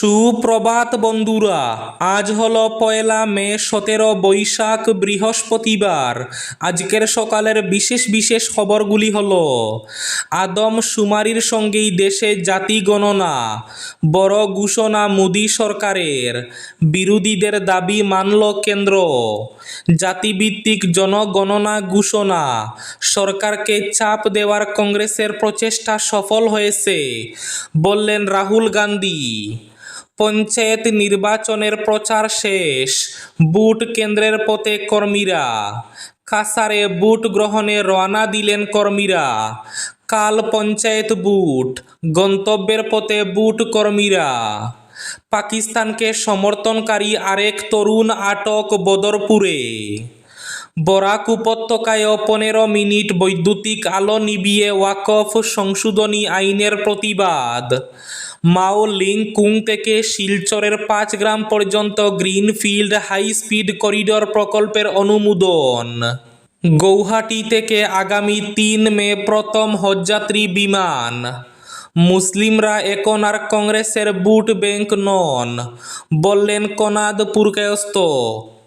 সুপ্রভাত বন্ধুরা, আজ হলো পয়লা মে সতেরো বৈশাখ বৃহস্পতিবার। আজকের সকালের বিশেষ বিশেষ খবরগুলি হল, আদম শুমারির সঙ্গেই দেশে জাতি গণনা, বড় ঘোষণা মোদী সরকারের, বিরোধীদের দাবি মানল কেন্দ্র, জাতিভিত্তিক জনগণনা ঘোষণা, সরকারকে চাপ দেওয়ার কংগ্রেসের প্রচেষ্টা সফল হয়েছে, বললেন রাহুল গান্ধী। পঞ্চায়েত নির্বাচনের প্রচার শেষ। বুট কেন্দ্রের পথে কর্মীরা। কাসারে বুট গ্রহণে রওনা দিলেন কর্মীরা। কাল পঞ্চায়েত বুট, গন্তব্যের পথে বুট কর্মীরা। পাকিস্তানকে সমর্থনকারী আরেক তরুণ আটক বদরপুরে। বরাক উপত্যকায় পনেরো মিনিট বৈদ্যুতিক আলো নিভিয়ে ওয়াকফ সংশোধনী আইনের প্রতিবাদ। মাও লিংকুং থেকে শিলচরের পাঁচ গ্রাম পর্যন্ত গ্রিনফিল্ড হাই স্পিড করিডোর প্রকল্পের অনুমোদন। গৌহাটি থেকে আগামী তিন মে প্রথম হজযাত্রী বিমান। মুসলিমরা এখন আর কংগ্রেসের বুট ব্যাংক নন, বললেন কনাদ পুরকায়স্ত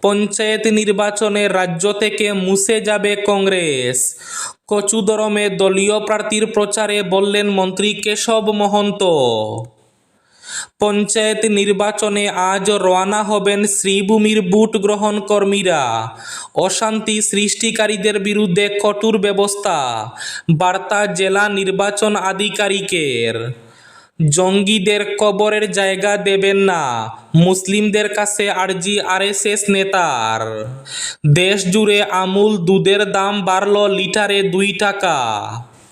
পঞ্চায়েত নির্বাচনে রাজ্য থেকে মুছে যাবে কংগ্রেস। কচুদরমে দলীয় প্রার্থীর প্রচারে বললেন মন্ত্রী কেশব মহন্ত। পঞ্চায়েত নির্বাচনে আজ রওনা হবেন শ্রীভূমির বুট গ্রহণ কর্মীরা। অশান্তি সৃষ্টিকারীদের বিরুদ্ধে কঠোর ব্যবস্থা। বার্তা জেলা নির্বাচন আধিকারিকের। জঙ্গিদের কবরের জায়গা দেবেন না। মুসলিমদের কাছে আরজি আরএসএস নেতার। দেশ জুড়ে আমুল দুধের দাম বাড়ল লিটারে দুই টাকা।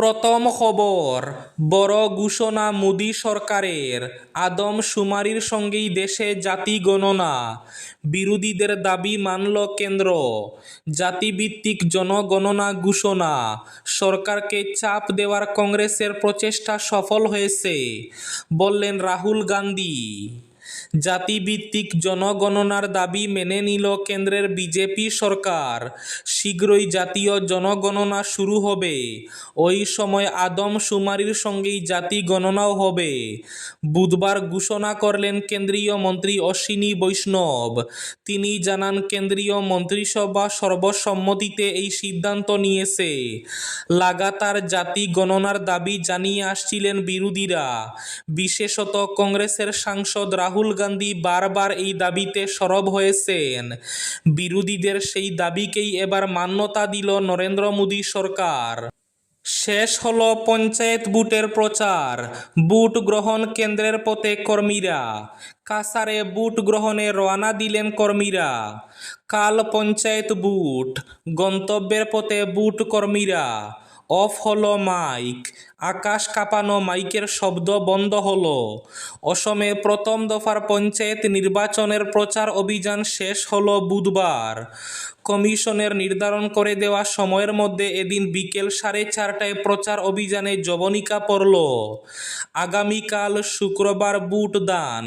প্রথম খবর, বড় ঘোষণা মোদী সরকারের। আদম শুমারির সঙ্গেই দেশে জাতি গণনা। বিরোধীদের দাবি মানল কেন্দ্র। জাতিভিত্তিক জনগণনা ঘোষণা। সরকারকে চাপ দেওয়ার কংগ্রেসের প্রচেষ্টা সফল হয়েছে, বললেন রাহুল গান্ধী। জাতিভিত্তিক জনগণনার দাবি মেনে নিল কেন্দ্রের বিজেপি সরকার। শীঘ্রই জাতীয় জনগণনা শুরু হবে। ওই সময় আদম শুমারির সঙ্গেই জাতি গণনাও হবে। বুধবার ঘোষণা করলেন কেন্দ্রীয় মন্ত্রী অশ্বিনী বৈষ্ণব। তিনি জানান, কেন্দ্রীয় মন্ত্রিসভা সর্বসম্মতিতে এই সিদ্ধান্ত নিয়েছে। লাগাতার জাতি গণনার দাবি জানিয়ে আসছিলেন বিরোধীরা। বিশেষত কংগ্রেসের সাংসদ রাহুল গান্ধী বারবার এই দাবিতে সরব হয়েছেন। বিরোধীদের সেই দাবিকেই এবার মান্যতা দিল নরেন্দ্র মোদী সরকার। শেষ হলো পঞ্চায়েত বুটের প্রচার, বুট গ্রহণ কেন্দ্রের পথে কর্মীরা। কাসারে বুট গ্রহণে রওনা দিলেন কর্মীরা। কাল পঞ্চায়েত বুট, গন্তব্যের পথে বুট কর্মীরা। অফ হলো মাইক, আকাশ কাঁপানো মাইকের শব্দ বন্ধ হলো। অসমে প্রথম দফার পঞ্চায়েত নির্বাচনের প্রচার অভিযান শেষ হলো বুধবার। কমিশনের নির্ধারণ করে দেওয়া সময়ের মধ্যে এদিন বিকেল সাড়ে চারটায় প্রচার অভিযানে জবনিকা পড়ল। আগামীকাল শুক্রবার বুট দান।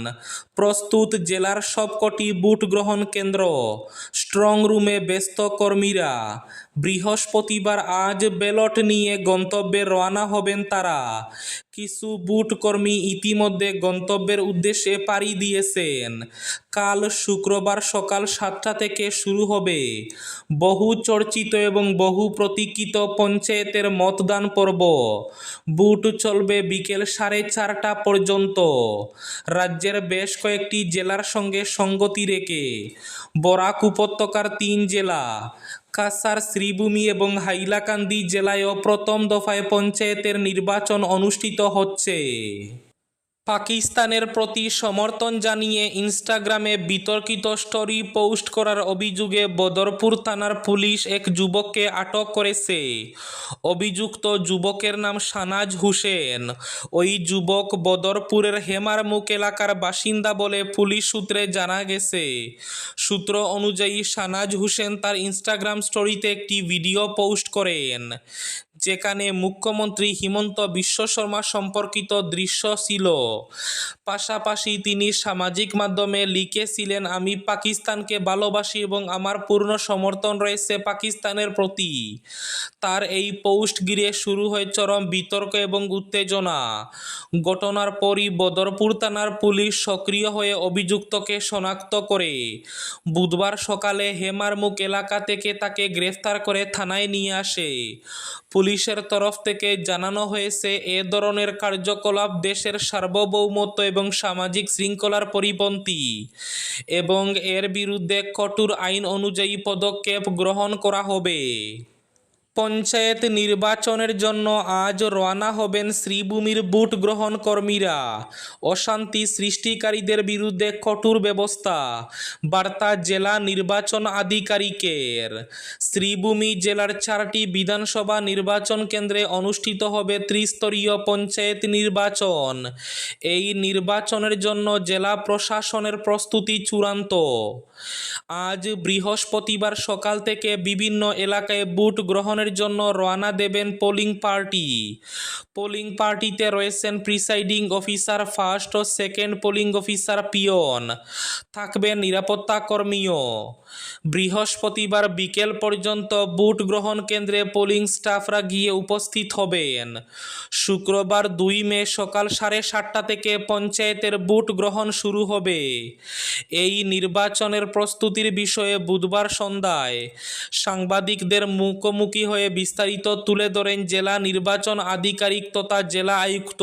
প্রস্তুত জেলার সবকটি বুট গ্রহণ কেন্দ্র। স্ট্রং রুমে ব্যস্ত কর্মীরা। বৃহস্পতিবার আজ ব্যালট নিয়ে গন্তব্যে রওনা হবেন তারা। কিছু বুট কর্মী ইতিমধ্যে গন্তব্যের উদ্দেশ্যে পাড়ি দিয়েছেন। কাল শুক্রবার সকাল সাতটা থেকে শুরু হবে। বহু চর্চিত এবং বহু প্রতীক্ষিত পঞ্চায়েতের মতদান পর্ব। বুট চলবে বিকেল সাড়ে চারটা পর্যন্ত। রাজ্যের বেশ কয়েকটি জেলার সঙ্গে সঙ্গতি রেখে। বরাক উপত্যকার তিন জেলা। কাসার শ্রীভূমি এবং হাইলাকান্দি জেলায়ও প্রথম দফায় পঞ্চায়েতের নির্বাচন অনুষ্ঠিত হচ্ছে। পাকিস্তানের প্রতি সমর্থন জানিয়ে ইনস্টাগ্রামে বিতর্কিত স্টোরি পোস্ট করার অভিযোগে বদরপুর থানার পুলিশ এক যুবককে আটক করেছে। অভিযুক্ত যুবকের নাম সানাজ হুসেন। ওই যুবক বদরপুরের হেমারমুখ এলাকার বাসিন্দা বলে পুলিশ সূত্রে জানা গেছে। সূত্র অনুযায়ী সানাজ হুসেন তার ইনস্টাগ্রাম স্টোরিতে একটি ভিডিও পোস্ট করেন। যেখানে মুখ্যমন্ত্রী হিমন্ত বিশ্ব শর্মা সম্পর্কিত দৃশ্য ছিল। পাশাপাশি তিনি সামাজিক মাধ্যমে লিখেছিলেন, আমি পাকিস্তানকে ভালোবাসি এবং আমার পূর্ণ সমর্থন রয়েছে পাকিস্তানের প্রতি। তার এই পোস্ট ঘিরে শুরু হয় চরম বিতর্ক এবং উত্তেজনা। ঘটনার পরই বদরপুর থানার পুলিশ সক্রিয় হয়ে অভিযুক্তকে শনাক্ত করে। বুধবার সকালে হেমারমুখ এলাকা থেকে তাকে গ্রেফতার করে থানায় নিয়ে আসে। পুলিশের তরফ থেকে জানানো হয়েছে, এ ধরনের কার্যকলাপ দেশের সার্বভৌমত্ব এবং সামাজিক শৃঙ্খলার পরিপন্থী এবং এর বিরুদ্ধে কঠোর আইন অনুযায়ী পদক্ষেপ গ্রহণ করা হবে। পঞ্চায়েত নির্বাচনের জন্য আজ রওনা হবেন শ্রীভূমির বুট গ্রহণ কর্মীরা। অশান্তি সৃষ্টিকারীদের বিরুদ্ধে কঠোর ব্যবস্থা। বার্তা জেলা নির্বাচন আধিকারিকের। শ্রীভূমি জেলার চারটি বিধানসভা নির্বাচন কেন্দ্রে অনুষ্ঠিত হবে ত্রিস্তরীয় পঞ্চায়েত নির্বাচন। এই নির্বাচনের জন্য জেলা প্রশাসনের প্রস্তুতি চূড়ান্ত। আজ বৃহস্পতিবার সকাল থেকে বিভিন্ন এলাকায় বুট গ্রহণের জন্য রওনা দেবেন পোলিং পার্টি। পোলিং পার্টিতে রয়েছেন প্রিসাইডিং অফিসার ফার্স্ট ও সেকেন্ড পোলিং অফিসার পিয়ন। থাকবেন নিরাপত্তা কর্মীও। বৃহস্পতিবার বিকেল পর্যন্ত বুট গ্রহণ কেন্দ্রে পোলিং স্টাফরা গিয়ে উপস্থিত হবেন। শুক্রবার দুই মে সকাল সাড়ে সাতটা থেকে পঞ্চায়েতের বুট গ্রহণ শুরু হবে। এই নির্বাচনের প্রস্তুতির বিষয়ে বুধবার সন্ধ্যায় সাংবাদিকদের মুখোমুখি হয়ে বিস্তারিত তুলে ধরেন জেলা নির্বাচন আধিকারিক তথা জেলা আয়ুক্ত।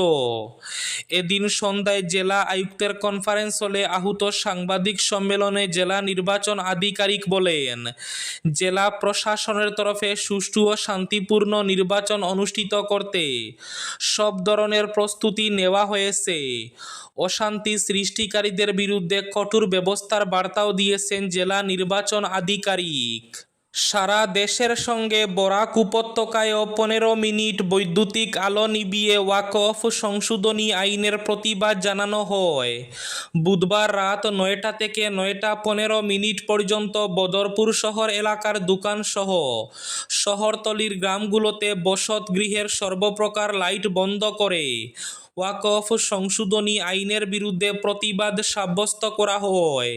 এদিন সন্ধ্যায় জেলা আয়ুক্তের কনফারেন্স হলে আহুত সাংবাদিক সম্মেলনে জেলা নির্বাচন আধিকারিক বলেন, জেলা প্রশাসনের তরফে সুষ্ঠু ও শান্তিপূর্ণ নির্বাচন অনুষ্ঠিত করতে সব ধরনের প্রস্তুতি নেওয়া হয়েছে। অশান্তি সৃষ্টিকারীদের বিরুদ্ধে কঠোর ব্যবস্থার বার্তাও দিয়েছেন জেলা নির্বাচন আধিকারিক। সারা দেশের সঙ্গে বরাক উপত্যকায়ও পনেরো মিনিট বৈদ্যুতিক আলো নিবিয়ে ওয়াকফ সংশোধনী আইনের প্রতিবাদ জানানো হয়। বুধবার রাত নয়টা থেকে নয়টা পনেরো মিনিট পর্যন্ত বদরপুর শহর এলাকার দোকানসহ শহরতলির গ্রামগুলোতে বসত গৃহের সর্বপ্রকার লাইট বন্ধ করে ওয়াকফ সংশোধনী আইনের বিরুদ্ধে প্রতিবাদ সাব্যস্ত করা হয়।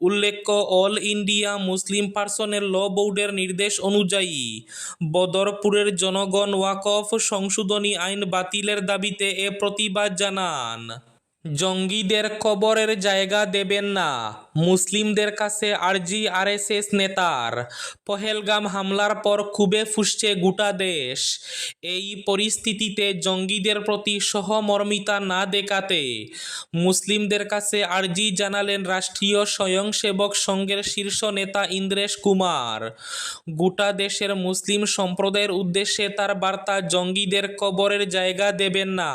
উল্লেখ্য, অল ইন্ডিয়া মুসলিম পার্সনের ল বোর্ডের নির্দেশ অনুযায়ী বদরপুরের জনগণ ওয়াকফ সংশোধনী আইন বাতিলের দাবিতে এ প্রতিবাদ জানান। জঙ্গিদের কবরের জায়গা দেবেন না। মুসলিমদের কাছে আরজি আরএসএস নেতার। পহেলগাম হামলার পর খুবে ফুসছে গোটা দেশ। এই পরিস্থিতিতে জঙ্গিদের প্রতি সহমর্মিতা না দেখাতে মুসলিমদের কাছে আর্জি জানালেন রাষ্ট্রীয় স্বয়ংসেবক সংঘের শীর্ষ নেতা ইন্দ্রেশ কুমার। গোটা দেশের মুসলিম সম্প্রদায়ের উদ্দেশ্যে তার বার্তা জঙ্গিদের কবরের জায়গা দেবেন না।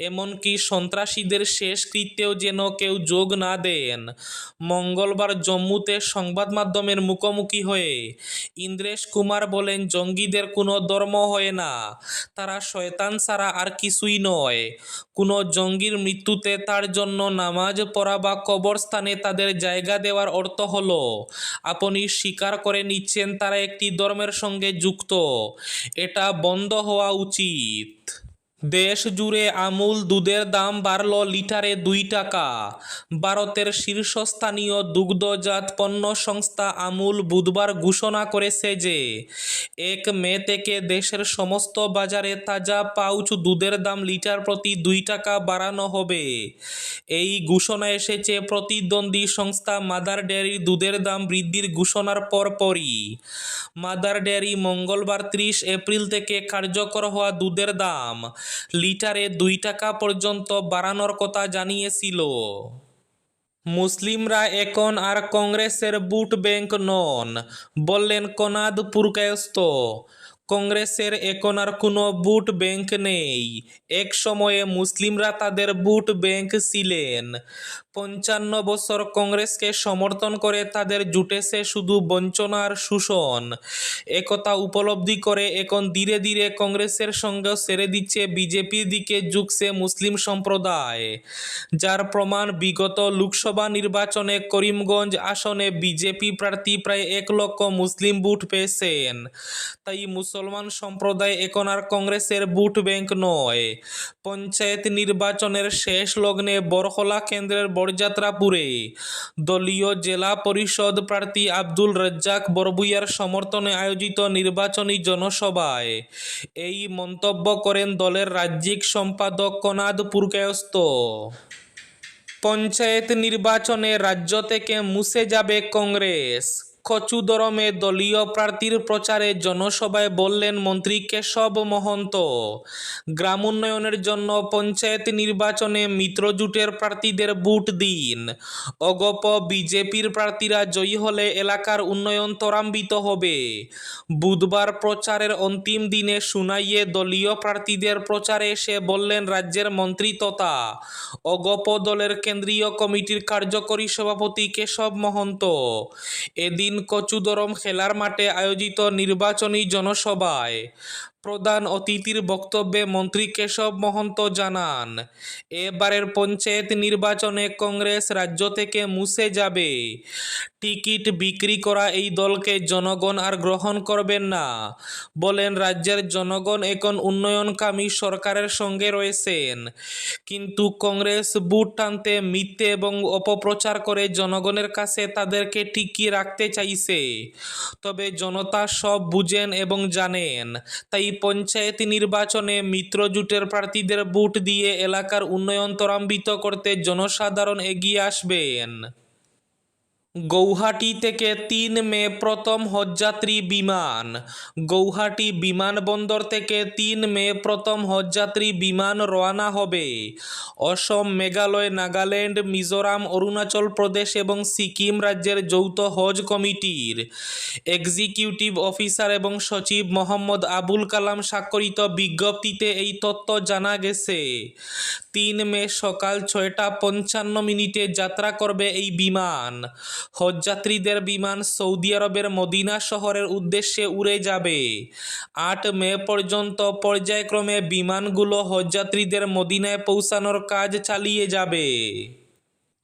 এমনকি সন্ত্রাসীদের শেষ কৃত্যেও যেন কেউ যোগ না দেন। মঙ্গলবার জম্মুতে সংবাদ মাধ্যমের মুখোমুখি হয়ে ইন্দ্রেশ কুমার বলেন, জঙ্গিদের কোনো ধর্ম হয় না। তারা শয়তান ছাড়া আর কিছুই নয়। কোনো জঙ্গির মৃত্যুতে তার জন্য নামাজ পড়া বা কবরস্থানে তাদের জায়গা দেওয়ার অর্থ হলো, আপনি স্বীকার করে নিচ্ছেন তারা একটি ধর্মের সঙ্গে যুক্ত। এটা বন্ধ হওয়া উচিত। দেশ জুড়ে আমূল দুধের দাম বাড়ল লিটারে দুই টাকা। ভারতের শীর্ষস্থানীয় দুগ্ধজাত পণ্য সংস্থা আমূল বুধবার ঘোষণা করেছে যে, এক মে থেকে দেশের সমস্ত বাজারে তাজা পাউচ দুধের দাম লিটার প্রতি দুই টাকা বাড়ানো হবে। এই ঘোষণা এসেছে প্রতিদ্বন্দ্বী সংস্থা মাদার ডেয়ারির দুধের দাম বৃদ্ধির ঘোষণার পরপরই। মাদার ডেয়ারি মঙ্গলবার ত্রিশ এপ্রিল থেকে কার্যকর হওয়া দুধের দাম লিটারে দুই টাকা পর্যন্ত বাড়ানোর কথা জানিয়েছিল। মুসলিমরা এখন আর কংগ্রেসের বুট ব্যাংক নন, বললেন কনাদ পুরকায়স্ত কংগ্রেসের এখন আর কোনো বুট ব্যাংক নেই। এক সময়ে মুসলিমরা তাদের বুট ব্যাংক ছিলেন। পঞ্চান্ন বছর কংগ্রেসকে সমর্থন করে তাদের জুটেছে শুধু বঞ্চনার শোষণ। একথা উপলব্ধি করে এখন ধীরে ধীরে কংগ্রেসের সঙ্গে সেরে দিচ্ছে বিজেপির দিকে ঝুঁকছে মুসলিম সম্প্রদায়। যার প্রমাণ বিগত লোকসভা নির্বাচনে করিমগঞ্জ আসনে বিজেপি প্রার্থী প্রায় এক লক্ষ মুসলিম বুট পেয়েছেন। তাই মুসলমান সম্প্রদায় এখন আর কংগ্রেসের বুট ব্যাংক নয়। পঞ্চায়েত নির্বাচনের শেষ লগ্নে বরহলা কেন্দ্রের বরযাত্রাপুরে দলীয় জেলা পরিষদ প্রার্থী আব্দুল রাজ্জাক বরবুইয়ার সমর্থনে আয়োজিত নির্বাচনী জনসভায় এই মন্তব্য করেন দলের রাজ্যিক সম্পাদক কনাদ পুরকায়স্ত পঞ্চায়েত নির্বাচনে রাজ্য থেকে মুছে যাবে কংগ্রেস। কচুদরমে দলীয় প্রার্থীর প্রচারে জনসভায় বললেন মন্ত্রী কেশব মহন্ত। গ্রাম উন্নয়নের জন্য পঞ্চায়েত নির্বাচনে মিত্রজোটের প্রার্থীদের বুট দিন। অগপ বিজেপির প্রার্থীরা জয়ী হলে এলাকার উন্নয়ন ত্বরান্বিত হবে। বুধবার প্রচারের অন্তিম দিনে শুনাইয়ে দলীয় প্রার্থীদের প্রচারে এসে বললেন রাজ্যের মন্ত্রী তথা অগপ দলের কেন্দ্রীয় কমিটির কার্যকরী সভাপতি কেশব মহন্ত। এদিন কচুদরম খেলার মাঠে আয়োজিত নির্বাচনী জনসভায় প্রধান অতিথির বক্তব্যে মন্ত্রী কেশব মহন্ত জানান, এবারের পঞ্চায়েত নির্বাচনে কংগ্রেস রাজ্য থেকে মুছে যাবে। টিকিট বিক্রি করা এই দলকে জনগণ আর গ্রহণ করবেন না। বলেন, রাজ্যের জনগণ এখন উন্নয়নকামী সরকারের সঙ্গে রয়েছেন। কিন্তু কংগ্রেস বুট টানতে, মিথ্যে এবং অপপ্রচার করে জনগণের কাছে তাদেরকে টিকিয়ে রাখতে চাইছে। তবে জনতা সব বুঝেন এবং জানেন। তাই পঞ্চায়েত নির্বাচনে মিত্রজোটের প্রার্থীদের বুট দিয়ে এলাকার উন্নয়ন ত্বরান্বিত করতে জনসাধারণ এগিয়ে আসবেন। গৌহাটি থেকে তিন মে প্রথম হজযাত্রী বিমান। গৌহাটি বিমানবন্দর থেকে তিন মে প্রথম হজযাত্রী বিমান রওনা হবে। অসম, মেঘালয়, নাগাল্যান্ড, মিজোরাম, অরুণাচল প্রদেশ এবং সিকিম রাজ্যের যৌথ হজ কমিটির। এক্সিকিউটিভ অফিসার এবং সচিব মোহাম্মদ আবুল কালাম স্বাক্ষরিত বিজ্ঞপ্তিতে এই তথ্য জানা গেছে। তিন মে সকাল ছয়টা পঞ্চান্ন মিনিটে যাত্রা করবে এই বিমান। হজযাত্রীদের বিমান সৌদি আরবের মদিনা শহরের উদ্দেশ্যে উড়ে যাবে। আট মে পর্যন্ত পর্যায়ক্রমে বিমানগুলো হজযাত্রীদের মদিনায় পৌঁছানোর কাজ চালিয়ে যাবে।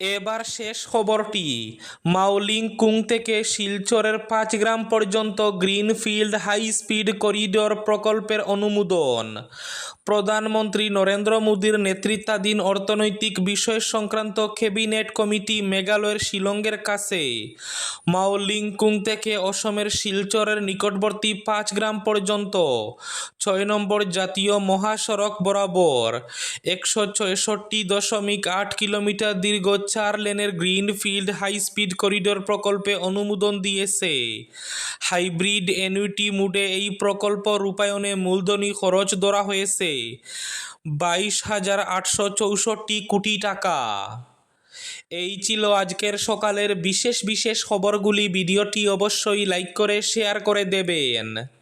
এবার শেষ খবরটি। মাওলিং কুং থেকে শিলচরের পাঁচ গ্রাম পর্যন্ত গ্রিনফিল্ড হাই স্পিড করিডোর প্রকল্পের অনুমোদন। প্রধানমন্ত্রী নরেন্দ্র মোদীর নেতৃত্বাধীন অর্থনৈতিক বিষয় সংক্রান্ত ক্যাবিনেট কমিটি মেঘালয়ের শিলংয়ের কাছে। মাওলিং কুং থেকে অসমের শিলচরের নিকটবর্তী পাঁচ গ্রাম পর্যন্ত। ছয় নম্বর জাতীয় মহাসড়ক বরাবর একশো ছয়ষট্টি দশমিক আট কিলোমিটার দীর্ঘ চার লেনের গ্রিনফিল্ড হাই স্পিড করিডোর প্রকল্পে অনুমোদন দিয়েছে। হাইব্রিড অ্যানুইটি মুডে এই প্রকল্প রূপায়ণে মূলধনী খরচ ধরা হয়েছে। বাইশ হাজার আটশো চৌষট্টি কোটি টাকা। এই ছিল আজকের সকালের বিশেষ বিশেষ খবরগুলি। ভিডিওটি অবশ্যই লাইক করে, শেয়ার করে দেবেন।